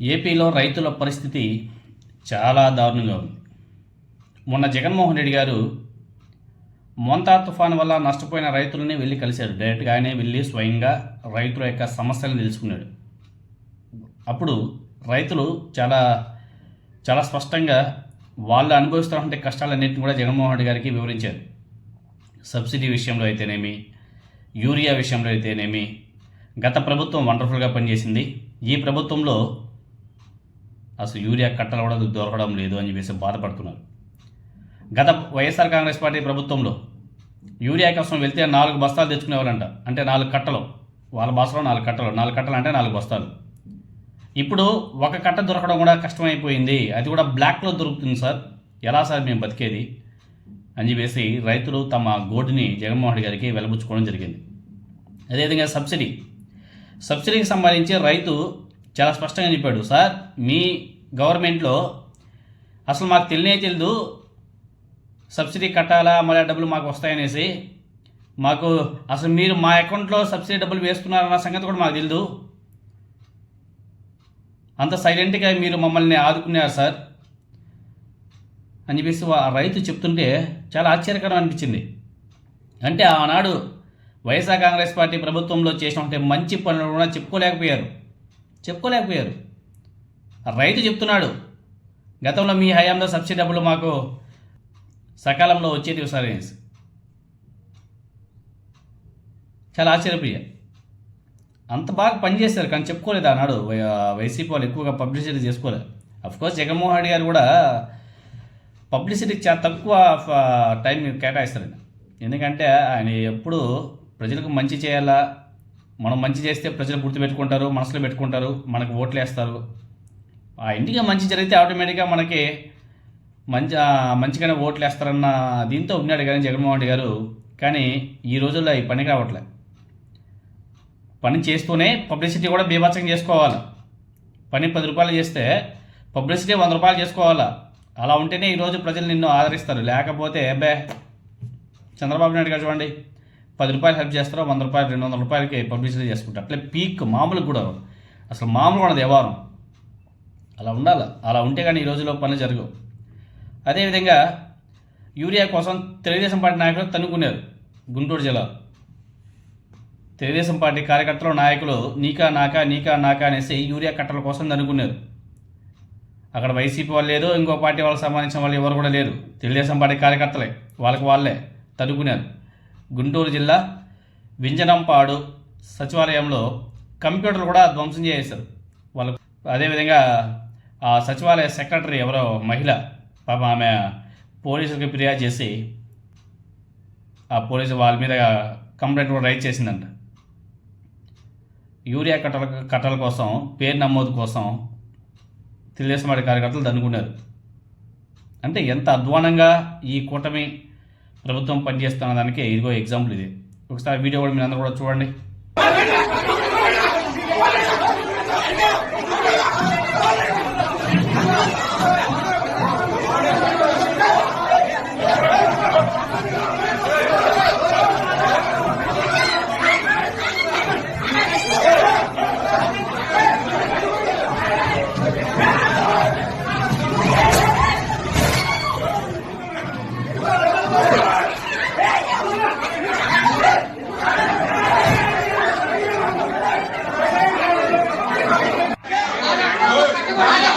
ఏపీలో రైతుల పరిస్థితి చాలా దారుణంగా ఉంది. మొన్న జగన్మోహన్ రెడ్డి గారు మొంతా తుఫాను వల్ల నష్టపోయిన రైతులని వెళ్ళి కలిశారు. డైరెక్ట్గా ఆయనే వెళ్ళి స్వయంగా రైతుల యొక్క సమస్యలను తెలుసుకున్నాడు. అప్పుడు రైతులు చాలా చాలా స్పష్టంగా వాళ్ళు అనుభవిస్తున్నటువంటి కష్టాలన్నింటిని కూడా జగన్మోహన్ రెడ్డి గారికి వివరించారు. సబ్సిడీ విషయంలో అయితేనేమి యూరియా విషయంలో అయితేనేమి గత ప్రభుత్వం వండర్ఫుల్గా పనిచేసింది. ఈ ప్రభుత్వంలో అసలు యూరియా కట్టలు కూడా దొరకడం లేదు అని చెప్పేసి బాధపడుతున్నారు. గత వైఎస్ఆర్ కాంగ్రెస్ పార్టీ ప్రభుత్వంలో యూరియా కోసం వెళ్తే నాలుగు బస్తాలు తెచ్చుకునేవాళ్ళంట. అంటే నాలుగు కట్టలు. వాళ్ళ భాషలో నాలుగు కట్టలు. నాలుగు కట్టలు అంటే నాలుగు బస్తాలు. ఇప్పుడు ఒక కట్ట దొరకడం కూడా కష్టమైపోయింది. అది కూడా బ్లాక్లో దొరుకుతుంది సార్. ఎలా సార్ మేము బతికేది? అని చెప్పేసి రైతులు తమ గోటుని జగన్మోహన్ రెడ్డి గారికి వెలబుచ్చుకోవడం జరిగింది. అదేవిధంగా సబ్సిడీ. సబ్సిడీకి సంబంధించి రైతు చాలా స్పష్టంగా చెప్పాడు సార్ మీ గవర్నమెంట్లో అసలు మాకు తెలియనే తెలియదు సబ్సిడీ కట్టాలా మళ్ళీ డబ్బులు మాకు వస్తాయనేసి. మాకు అసలు మీరు మా అకౌంట్లో సబ్సిడీ డబ్బులు వేసుకున్నారన్న సంగతి కూడా మాకు తెలియదు అంత సైలెంట్గా మీరు మమ్మల్ని ఆదుకున్నారు సార్ అని చెప్పేసి ఆ రైతు చెప్తుంటే చాలా ఆశ్చర్యకరం అనిపించింది. అంటే ఆనాడు వైఎస్ఆర్ కాంగ్రెస్ పార్టీ ప్రభుత్వంలో చేసిన మంచి పనులు కూడా చెప్పుకోలేకపోయారు. చెప్పుకోలేకపోయారు. రైతు చెప్తున్నాడు గతంలో మీ హయాంలో సబ్సిడీ డబ్బులు మాకు సకాలంలో వచ్చేది సార్ అనేసి చాలా ఆశ్చర్యపోయా. అంత బాగా పనిచేశారు కానీ చెప్పుకోలేదు? ఆనాడు వైసీపీ వాళ్ళు ఎక్కువగా పబ్లిసిటీ చేసుకోలేదు అఫ్కోర్స్ జగన్మోహన్ రెడ్డి గారు కూడా పబ్లిసిటీకి చాలా తక్కువ టైం కేటాయిస్తారు ఎందుకంటే ఆయన ఎప్పుడు ప్రజలకు మంచి చేయాలా? మనం మంచి చేస్తే ప్రజలు గుర్తుపెట్టుకుంటారు మనసులో పెట్టుకుంటారు మనకు ఓట్లు వేస్తారు ఆ ఇంటికి మంచి జరిగితే ఆటోమేటిక్గా మనకి మంచి మంచిగానే ఓట్లు వేస్తారన్న దీంతో ఉన్నాడు కానీ జగన్మోహన్ రెడ్డి గారు. కానీ ఈ రోజుల్లో ఈ పని కావట్లే పని చేస్తూనే పబ్లిసిటీ కూడా బీభత్సం చేసుకోవాలి. పని పది రూపాయలు చేస్తే పబ్లిసిటీ వంద రూపాయలు చేసుకోవాలా? అలా ఉంటేనే ఈరోజు ప్రజలు నిన్ను ఆదరిస్తారు. లేకపోతే అబ్బే చంద్రబాబు నాయుడు గారు చూడండి. పది రూపాయలు హెల్ప్ చేస్తారో వంద రూపాయలు రెండు వందల రూపాయలకి పబ్లిసిటీ చేసుకుంటారు. అట్లే పీక్ మామూలు కూడా. అసలు మామూలు కూడా వ్యవహారం. అలా ఉండాలి? అలా ఉంటే కానీ ఈ రోజుల్లో పనులు జరగవు. అదేవిధంగా యూరియా కోసం తెలుగుదేశం పార్టీ నాయకులు తన్నుకున్నారు గుంటూరు జిల్లా. తెలుగుదేశం పార్టీ కార్యకర్తలు నాయకులు నీకా నాకా నీకా నాకా అనేసి యూరియా కట్టల కోసం తన్నుకున్నారు. అక్కడ వైసీపీ వాళ్ళు లేదు ఇంకో పార్టీ వాళ్ళకి సంబంధించిన వాళ్ళు ఎవరు కూడా లేరు. తెలుగుదేశం పార్టీ కార్యకర్తలే వాళ్ళకి వాళ్ళే తన్నుకున్నారు. గుంటూరు జిల్లా వింజనంపాడు సచివాలయంలో కంప్యూటర్లు కూడా ధ్వంసం చేసేశారు వాళ్ళు అదేవిధంగా ఆ సచివాలయ సెక్రటరీ ఎవరో మహిళ పాపం ఆమె పోలీసులకు ఫిర్యాదు చేసి ఆ పోలీసు వాళ్ళ మీద కంప్లైంట్ కూడా రైట్ చేసిందంట. యూరియా కట్టల కట్టల కోసం పేరు నమోదు కోసం తెలుగుదేశం పార్టీ కార్యకర్తలు దన్నుకున్నారు అంటే ఎంత అధ్వానంగా ఈ కూటమి ప్రభుత్వం పనిచేస్తున్న దానికి ఇదిగో ఎగ్జాంపుల్ ఇది. ఒకసారి వీడియో కూడా మీరు అందరూ కూడా చూడండి. కాదు